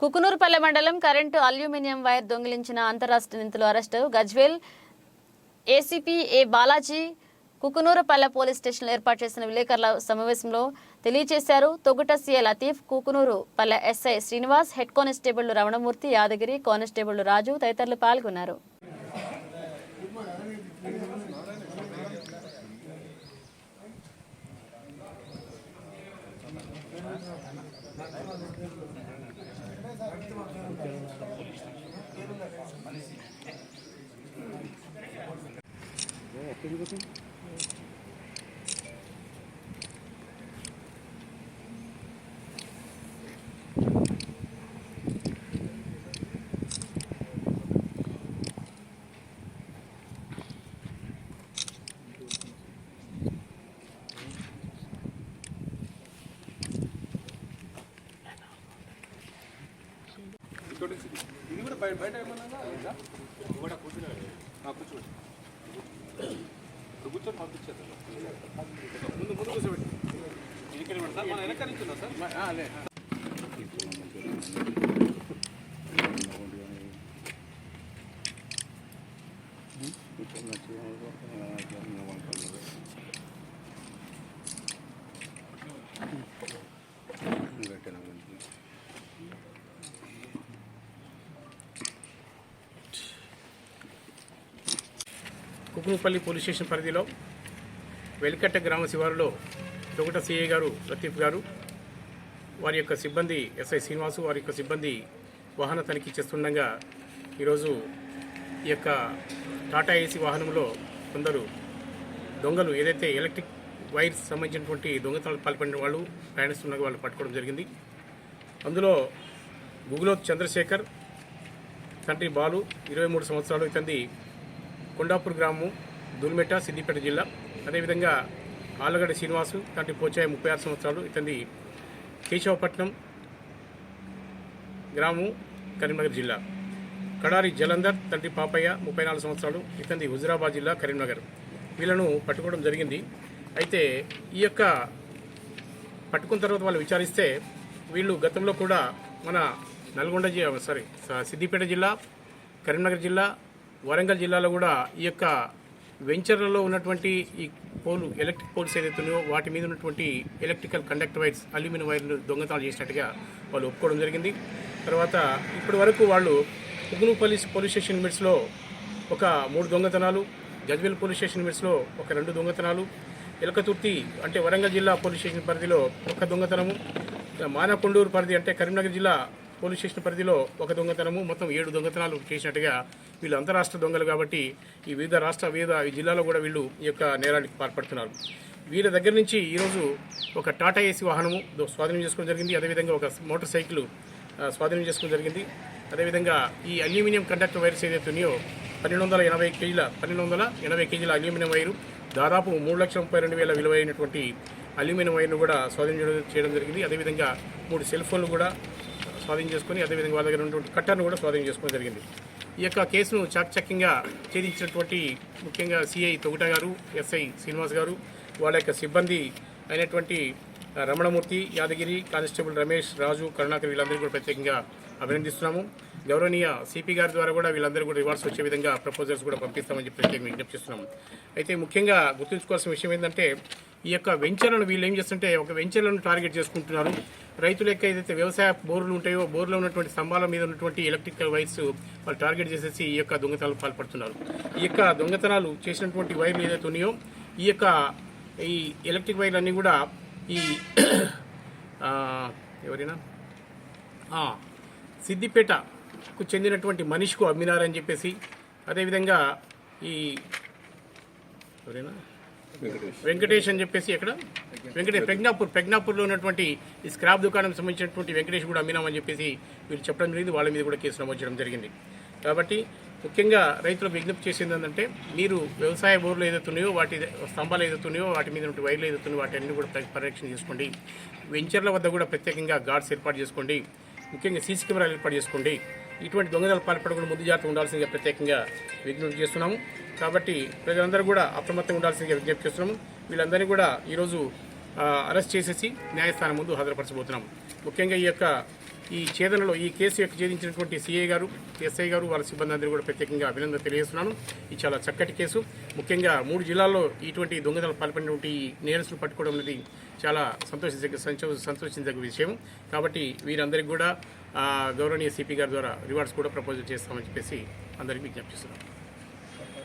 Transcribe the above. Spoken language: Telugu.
కుకునూరుపల్లె మండలం కరెంటు అల్యూమినియం వైర్ దొంగిలించిన అంతరాష్ట్ర నిందితులు arrest. Gajwel ACP A Balaji Kukunoorpalle police స్టేషన్లో ఏర్పాటు చేసిన విలేకరుల సమావేశంలో తెలియజేశారు. Toguta CA Latif Kukunoor Palle SI Srinivas head constable Ramanamurthy Yadagiri constable Raju తదితరులు పాల్గొన్నారు. మనిషి ఇక్కడ నుంచి ఇది కూడా బయట బయట ఏమన్నా ఉందా? కూడా కూర్చున్నాడు. కూర్చోండి. ఇప్పుడు కూర్చొని పంపించారు ముందు ముందు కూర్చోబెట్టి. ఇది ఇక్కడ పెడతా? మన వెనక నుంచి ఉందా సార్? మ- కుకుమపల్లి కుకునుపల్లి పోలీస్ స్టేషన్ పరిధిలో వెలికట్ట గ్రామ శివారులో తొగట సిఐ గారు లతీఫ్ గారు వారి యొక్క సిబ్బంది ఎస్ఐ శ్రీనివాసు వారి యొక్క సిబ్బంది వాహన తనిఖీ చేస్తుండగా ఈరోజు ఈ యొక్క టాటా ఏసీ వాహనంలో కొందరు దొంగలు ఏదైతే ఎలక్ట్రిక్ వైర్స్ సంబంధించినటువంటి దొంగతనాలు పాల్పడిన వాళ్ళు ప్రయాణిస్తున్న వాళ్ళు పట్టుకోవడం జరిగింది. అందులో గుగులోత్ చంద్రశేఖర్ తండ్రి బాలు ఇరవై మూడు సంవత్సరాలు ఇతంది కొండాపూర్ గ్రామం దుల్మెట సిద్దిపేట జిల్లా. అదేవిధంగా ఆలగడ్డ శ్రీనివాసు తండ్రి పోచాయ ముప్పై ఆరు సంవత్సరాలు ఇతంది కేశవపట్నం గ్రామం కరీంనగర్ జిల్లా. కడారి జలంధర్ తండ్రి పాపయ్య ముప్పై నాలుగు సంవత్సరాలు ఇతంది హుజురాబాద్ జిల్లా కరీంనగర్. వీళ్ళను పట్టుకోవడం జరిగింది. అయితే ఈ యొక్క పట్టుకున్న తర్వాత వాళ్ళు విచారిస్తే వీళ్ళు గతంలో కూడా మన నల్గొండ జిల్లా సారీ సిద్దిపేట జిల్లా కరీంనగర్ జిల్లా వరంగల్ జిల్లాలో కూడా ఈ యొక్క వెంచర్లలో ఉన్నటువంటి ఈ పోలు ఎలక్ట్రిక్ పోల్స్ ఏదైతే ఉన్నాయో వాటి మీద ఉన్నటువంటి ఎలక్ట్రికల్ కండక్టర్ వైర్స్ అల్యూమినియం వైర్లు దొంగతనాలు చేసినట్టుగా వాళ్ళు ఒప్పుకోవడం జరిగింది. తర్వాత ఇప్పటి వరకు వాళ్ళు ఉగ్నుపల్లి పోలీస్ స్టేషన్ లిమిట్స్లో ఒక మూడు దొంగతనాలు గజ్వేల్ పోలీస్ స్టేషన్ లిమిట్స్లో ఒక రెండు దొంగతనాలు ఎలకతుర్తి అంటే వరంగల్ జిల్లా పోలీస్ స్టేషన్ పరిధిలో ఒక దొంగతనము మానకొండూరు పరిధి అంటే కరీంనగర్ జిల్లా పోలీస్ స్టేషన్ పరిధిలో ఒక దొంగతనము మొత్తం ఏడు దొంగతనాలు చేసినట్టుగా వీళ్ళు అంతరాష్ట్ర దొంగలు కాబట్టి ఈ వివిధ రాష్ట్ర వివిధ ఈ జిల్లాలో కూడా వీళ్ళు ఈ యొక్క నేరానికి పాల్పడుతున్నారు. వీళ్ళ దగ్గర నుంచి ఈరోజు ఒక టాటా ఏసీ వాహనము దో- స్వాధీనం చేసుకోవడం జరిగింది. అదేవిధంగా ఒక మోటార్ సైకిల్ స్వాధీనం చేసుకోవడం జరిగింది. అదేవిధంగా ఈ అల్యూమినియం కండక్టర్ వైర్స్ ఏదైతే ఉన్నాయో పన్నెండు వందల ఎనభై కేజీల పన్నెండు వందల ఎనభై కేజీల అల్యూమినియం వైరు దాదాపు మూడు లక్షల ముప్పై రెండు వేల విలువైనటువంటి అల్యూమినియం వైర్ను కూడా స్వాధీనం చేయడం- చేయడం జరిగింది. అదేవిధంగా మూడు సెల్ ఫోన్లు కూడా స్వాధీనం చేసుకుని అదేవిధంగా వాళ్ళ దగ్గర ఉన్నటువంటి కట్టర్ను కూడా స్వాధీనం చేసుకోవడం జరిగింది. ఈ యొక్క కేసును చాకచక్యంగా ఛేదించినటువంటి ముఖ్యంగా సిఐ తొగుట గారు ఎస్ఐ శ్రీనివాస్ గారు వాళ్ళ యొక్క సిబ్బంది అయినటువంటి రమణమూర్తి యాదగిరి కానిస్టేబుల్ రమేష్ రాజు కరుణాకర్ వీళ్ళందరికీ కూడా ప్రత్యేకంగా అభినందిస్తున్నాము. గౌరవనీయ సిపి గారి ద్వారా కూడా వీళ్ళందరూ కూడా రివార్డ్స్ వచ్చే విధంగా ప్రపోజల్స్ కూడా పంపిస్తామని చెప్పి ప్రత్యేకంగా విజ్ఞప్తి చేస్తున్నాము అయితే ముఖ్యంగా గుర్తుంచుకోవాల్సిన విషయం ఏంటంటే ఈ యొక్క వెంచర్లను వీళ్ళు ఏం చేస్తుంటే ఒక వెంచర్లను టార్గెట్ చేసుకుంటున్నారు. రైతుల యొక్క ఏదైతే వ్యవసాయ బోర్లు ఉంటాయో బోర్లో ఉన్నటువంటి స్తంభాల మీద ఉన్నటువంటి ఎలక్ట్రికల్ వైర్స్ వాళ్ళు టార్గెట్ చేసేసి ఈ యొక్క దొంగతనాలు పాల్పడుతున్నారు. ఈ యొక్క దొంగతనాలు చేసినటువంటి వైర్లు ఏదైతే ఉన్నాయో ఈ యొక్క ఈ ఎలక్ట్రిక్ వైర్లు అన్నీ కూడా ఈ ఎవరైనా? సిద్దిపేట సిద్దిపేటకు చెందినటువంటి మనిషికు అమ్మినారని చెప్పేసి అదేవిధంగా ఈ ఎవరైనా? వెంకటేష్. అని చెప్పేసి ఎక్కడ? వెంకటేష్ ప్రజ్ఞాపూర్ ప్రజ్ఞాపూర్లో ఉన్నటువంటి ఈ స్క్రాప్ దుకాణం సంబంధించినటువంటి వెంకటేష్ కూడా అమ్మినామని చెప్పేసి వీళ్ళు చెప్పడం జరిగింది వాళ్ళ మీద కూడా కేసు నమోదు చేయడం జరిగింది. కాబట్టి ముఖ్యంగా రైతులకు విజ్ఞప్తి చేసింది ఏంటంటే మీరు వ్యవసాయ బోర్లు ఏదైతే ఉన్నాయో వాటి స్తంభాలు ఏదైతే ఉన్నాయో వాటి మీద ఉన్న వైర్లు ఏదైతే ఉన్నాయో వాటి అన్ని కూడా పరి- పరిరక్షణ చేసుకోండి. వెంచర్ల వద్ద కూడా ప్రత్యేకంగా గార్డ్స్ ఏర్పాటు చేసుకోండి. ముఖ్యంగా సీసీ కెమెరాలు ఏర్పాటు చేసుకోండి. ఇటువంటి దొంగదలు పాల్పడకుండా ముందు జాగ్రత్త ఉండాల్సిందిగా ప్రత్యేకంగా విజ్ఞప్తి చేస్తున్నాము. కాబట్టి ప్రజలందరూ కూడా అప్రమత్తంగా ఉండాల్సిందిగా విజ్ఞప్తి చేస్తున్నాము. వీళ్ళందరినీ కూడా ఈరోజు అరెస్ట్ చేసేసి న్యాయస్థానం ముందు హాజరుపరచబోతున్నాం ముఖ్యంగా ఈ యొక్క ఈ ఛేదనలో ఈ కేసు యొక్క ఛేదించినటువంటి సిఐ గారు ఎస్ఐ గారు వాళ్ళ సిబ్బంది అందరూ కూడా ప్రత్యేకంగా అభినందన తెలియజేస్తున్నాను. ఇది చాలా చక్కటి కేసు. ముఖ్యంగా మూడు జిల్లాల్లో ఇటువంటి దొంగతనాలు పాల్పడినటువంటి నేరస్తులు పట్టుకోవడం అనేది చాలా సంతోషించ సంతోషించగ సంతోషించదగ్గ విషయం. కాబట్టి వీరందరికీ కూడా గౌరవనీయ సిపి గారి ద్వారా రివార్డ్స్ కూడా ప్రపోజల్ చేస్తామని చెప్పేసి అందరికీ విజ్ఞప్తిస్తున్నాను